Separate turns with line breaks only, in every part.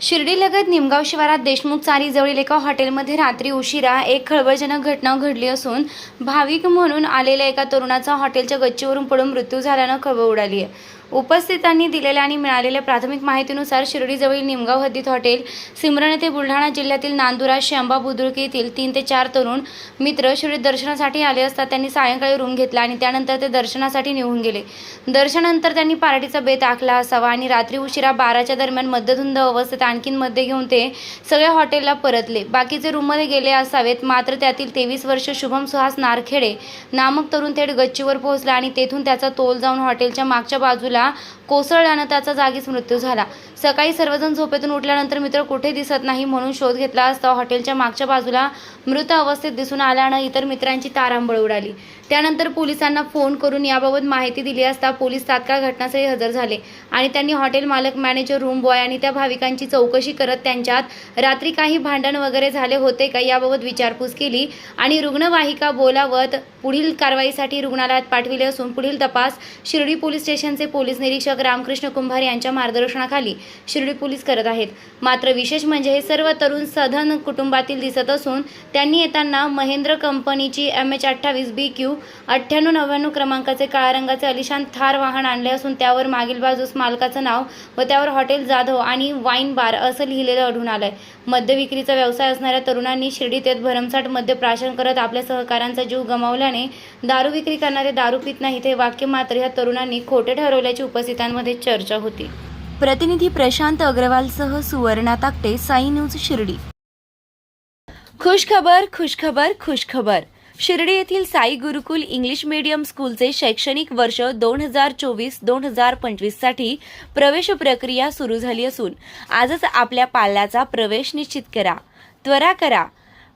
शिर्डीलगत निमगाव शिवारात देशमुख चारीजवळील एका हॉटेलमध्ये रात्री उशिरा एक खळबळजनक घटना घडली असून भाविक म्हणून आलेल्या एका तरुणाचा हॉटेलच्या गच्चीवरून पडून मृत्यू झाल्यानं खळबळ उडाली आहे. उपस्थितांनी दिलेल्या आणि मिळालेल्या प्राथमिक माहितीनुसार शिर्डीजवळील निमगाव हद्दीत हॉटेल सिमरण येथे बुलढाणा जिल्ह्यातील नांदुरा शंबा बुद्रुक येथील तीन ते चार तरुण मित्र शिर्डीत दर्शनासाठी आले असता त्यांनी सायंकाळी रूम घेतला आणि त्यानंतर ते दर्शनासाठी निघून गेले. दर्शनानंतर त्यांनी पार्टीचा बेत आखला असावा आणि रात्री उशिरा बाराच्या दरम्यान मध्यधुंद अवस्थेत आणखीन मध्ये घेऊन ते सगळ्या हॉटेलला परतले. बाकीचे रूममध्ये गेले असावेत मात्र त्यातील तेवीस वर्ष शुभम सुहास नारखेडे नामक तरुण थेट गच्चीवर पोहोचला आणि तेथून त्याचा तोल जाऊन हॉटेलच्या मागच्या बाजूला कोसळल्यानं त्याचा जागीच मृत्यू झाला. सकाळी सर्वजण झोपेतून उठल्यानंतर मित्र कुठे दिसत नाही म्हणून शोध घेतला असता हॉटेलच्या मागच्या बाजूला मृत अवस्थेत दिसून आल्यानं इतर मित्रांची तारांबळ उडाली. त्यानंतर पोलिसांना फोन करून याबाबत माहिती दिली असता पोलीस तात्काळ घटनास्थळी हजर झाले आणि त्यांनी हॉटेल मालक मॅनेजर रूम बॉय आणि त्या भाविकांची चौकशी करत त्यांच्यात रात्री काही भांडण वगैरे झाले होते का याबाबत विचारपूस केली आणि रुग्णवाहिका बोलावत पुढील कारवाईसाठी रुग्णालयात पाठविले असून पुढील तपास शिर्डी पोलीस स्टेशनचे पोलीस निरीक्षक रामकृष्ण कुंभार यांच्या मार्गदर्शनाखाली शिर्डी पोलीस करत आहेत. मात्र विशेष म्हणजे हे सर्व तरुण सधन कुटुंबातील दिसत असून त्यांनी येताना महेंद्र कंपनीची एम एच अठ्ठावीस बी क्यू अठ्ठ्याण्णव नव्याण्णव क्रमांकाचे काळ्या रंगाचे अलिशान थार वाहन आणले असून त्यावर मागील बाजूस मालकाचं नाव व त्यावर हॉटेल जाधव आणि वाईन बार असं लिहिलेलं आढळून आलंय. मद्य विक्रीचा व्यवसाय असणाऱ्या तरुणांनी शिर्डीत येत भरमसाठ मद्य प्राशन करत आपल्या सहकाऱ्यांचा जीव गमावल्याने दारू विक्री करणारे दारू पित नाहीत हे वाक्य मात्र ह्या तरुणांनी खोटे ठरवल्याचे उपस्थितांमध्ये चर्चा होती. प्रतिनिधी प्रशांत अग्रवालसह सुवर्णा ताकटे साई न्यूज शिर्डी. खुशखबर खुशखबर खुशखबर शिर्डी येथील साई गुरुकुल इंग्लिश मीडियम स्कूलचे शैक्षणिक वर्ष दोन हजार चोवीस दोन हजार पंचवीससाठी प्रवेश प्रक्रिया सुरू झाली असून आजच आपल्या पाल्याचा प्रवेश निश्चित करा. त्वरा करा.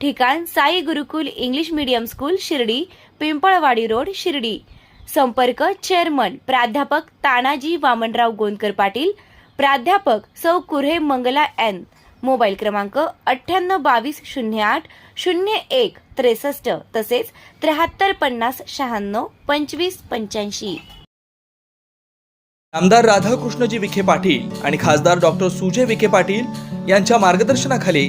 ठिकाण Sai Gurukul English medium school Shirdi Pimpalwadi road Shirdi. संपर्क चेअरमन प्राध्यापक तानाजी वामनराव गोंदकर पाटील प्राध्यापक सौ कुर्हे मंगला एन. मोबाईल क्रमांक अठ्ठ्याण्णव बावीस शून्य आठ शून्य एक त्रेसष्ट तसेच त्र्याहत्तर पन्नास शहाण्णव पंचवीस पंच्याऐंशी.
आमदार राधाकृष्णजी विखे पाटील आणि खासदार डॉक्टर सुजय विखे पाटील यांच्या मार्गदर्शनाखाली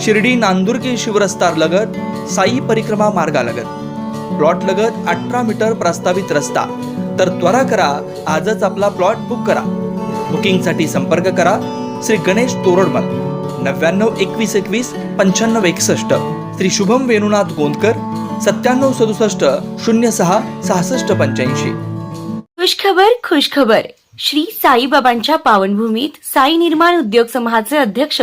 शिर्डी नांदुर्गी शिवरस्तार लगत साई परिक्रमा मार्गालगत प्लॉट लगत अठरा मीटर प्रस्तावित रस्ता. तर त्वरा करा आजच आपला प्लॉट बुक करा. बुकिंगसाठी संपर्क करा श्री गणेश तोरडमल नव्याण्णव एकवीस एकवीस पंच्याण्णव एकसष्ट. श्री शुभम वेणुनाथ गोंदकर सत्त्याण्णव सदुसष्ट शून्य सहा सहासष्ट पंच्याऐंशी.
खुशखबर खुशखबर. श्री साईबाबांच्या पावनभूमीत साई निर्माण उद्योग समूहाचे अध्यक्ष